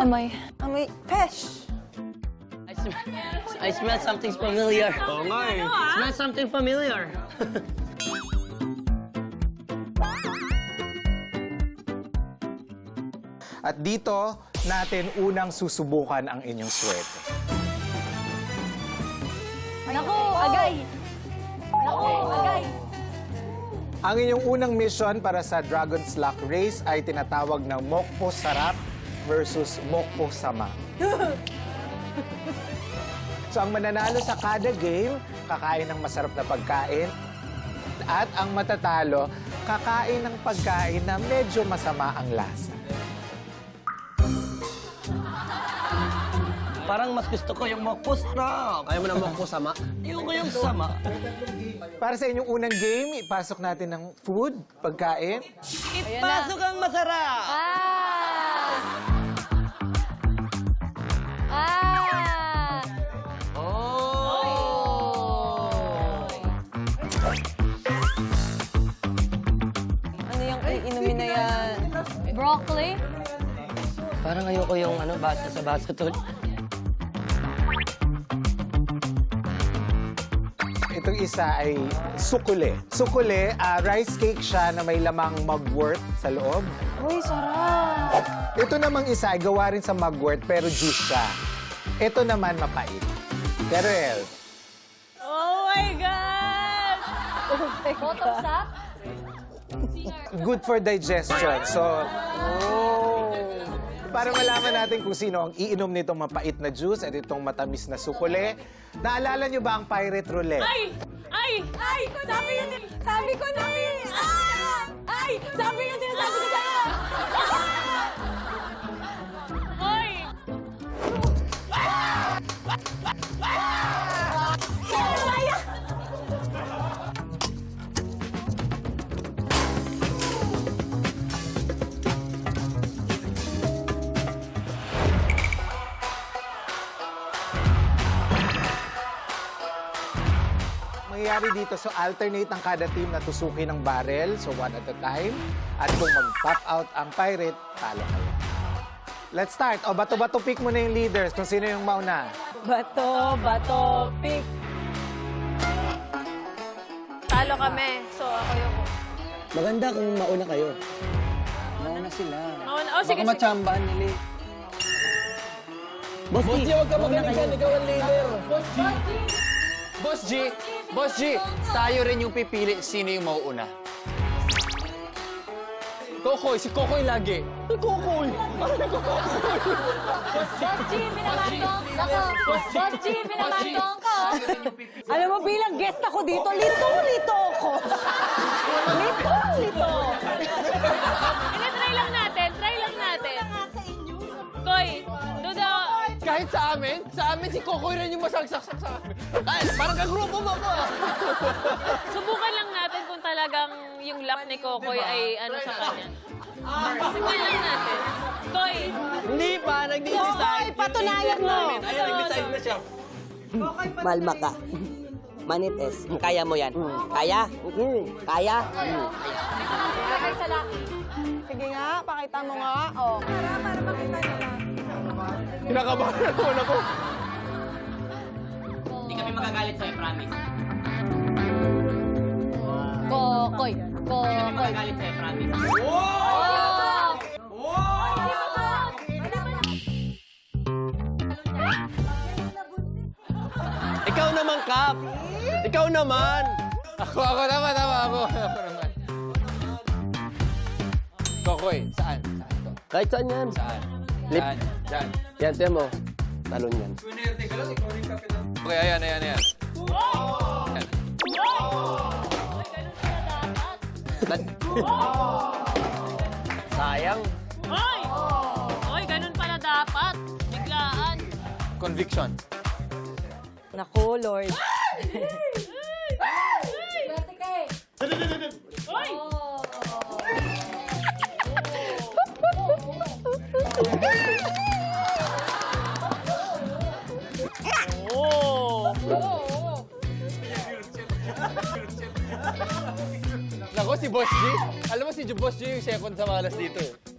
amoy? Amoy, pesh. I, sm I smell something familiar. Oo nga eh. Smell something familiar. At dito natin unang susubukan ang inyong swerte. Naku, agay! Naku, agay! Ang inyong unang mission para sa Dragon's Luck Race ay tinatawag na Mokpo Sarap versus Mokpo Sama. so ang mananalo sa kada game, kakain ng masarap na pagkain. At ang matatalo, kakain ng pagkain na medyo masama ang lasa. Parang mas gusto ko yung mokpo sarap. Ayaw mo na mokpo sama? Ayoko yung sama. Para sa inyong unang game, ipasok natin ng food, pagkain. Ipasok ang masarap! Ah! Iinumin na yan? Broccoli? Parang ayoko yung ano, basta sa baso tol. Itong isa ay sukule. Sukule, ah, rice cake siya na may lamang mugwort sa loob. Uy, sarap. Ito namang isa ay gawa rin sa mugwort pero juice siya. Ito naman mapait. Pero El, Oh my God! Bottoms up? good for digestion. So, oh, para malaman natin kung sino ang iinom nitong mapait na juice at itong matamis na sukule. Naalala niyo ba ang pirate roulette? Ay! Ay! Ay! Sabi yun! Sabi ko na eh! Ay! Mangyayari dito, so alternate ang kada team na tusukin ng barrel, so one at a time. At kung mag-pop out ang pirate, talo kayo. Let's start. O, bato-bato pick mo na yung leaders kung sino yung mauna. Bato, bato, pick. Talo kami. So, ako yung... Maganda kung mauna kayo. Mauna sila. Mauna. Oh, sige, Baka sige. matsambahan nila eh. Boss G, huwag ka magaling ka. Ikaw ang leader. Boss G. Boss G. Boss G, tayo rin yung pipili sino yung mauuna. Kokoy, si Kokoy lagi. Si Kokoy. Parang nagko-Kokoy. Boss G, pinamantong ako. Boss G, pinamantong ko. Alam mo, bilang guest ako dito, litong-lito ako. Litong-lito. Amin, sa amin si Kokoy rin yung masagsaksak sa amin. Ay, parang kagrupo mo ako. ah. subukan lang natin kung talagang yung lap ni Kokoy ay ano sa kanya. Subukan lang natin. Koy, Hindi pa, nag-decide. Kokoy, patunayan mo. Ayun, nag-decide na siya. Malma ka. Manites. Kaya mo yan. Kaya? Kaya? Lagay sa laki. Sige nga, pakita mo nga. Oh. Para, para makita nyo na. Kinakabahan naman ako. Hindi kami magagalit sa'yo, promise. Kokoy. Kokoy. Magagalit sa'yo, promise. Oh! Ikaw naman, Kap. Ikaw naman. Ako, ako naman, tama ako. Ako naman. Kokoy, saan? Saan to? Kahit saan yan. Saan? Lip. Saan? Saan? Yan, tiyan mo. Talon yan. Okay, ayan, ayan, ayan. Ayan. Sayang. Hoy! Hoy, ganun pala dapat. Biglaan. Conviction. Naku, Lord. Swerte ka eh. Hoy! Nako, si Boss G. Alam mo, si Boss G yung second sa malas dito. eh.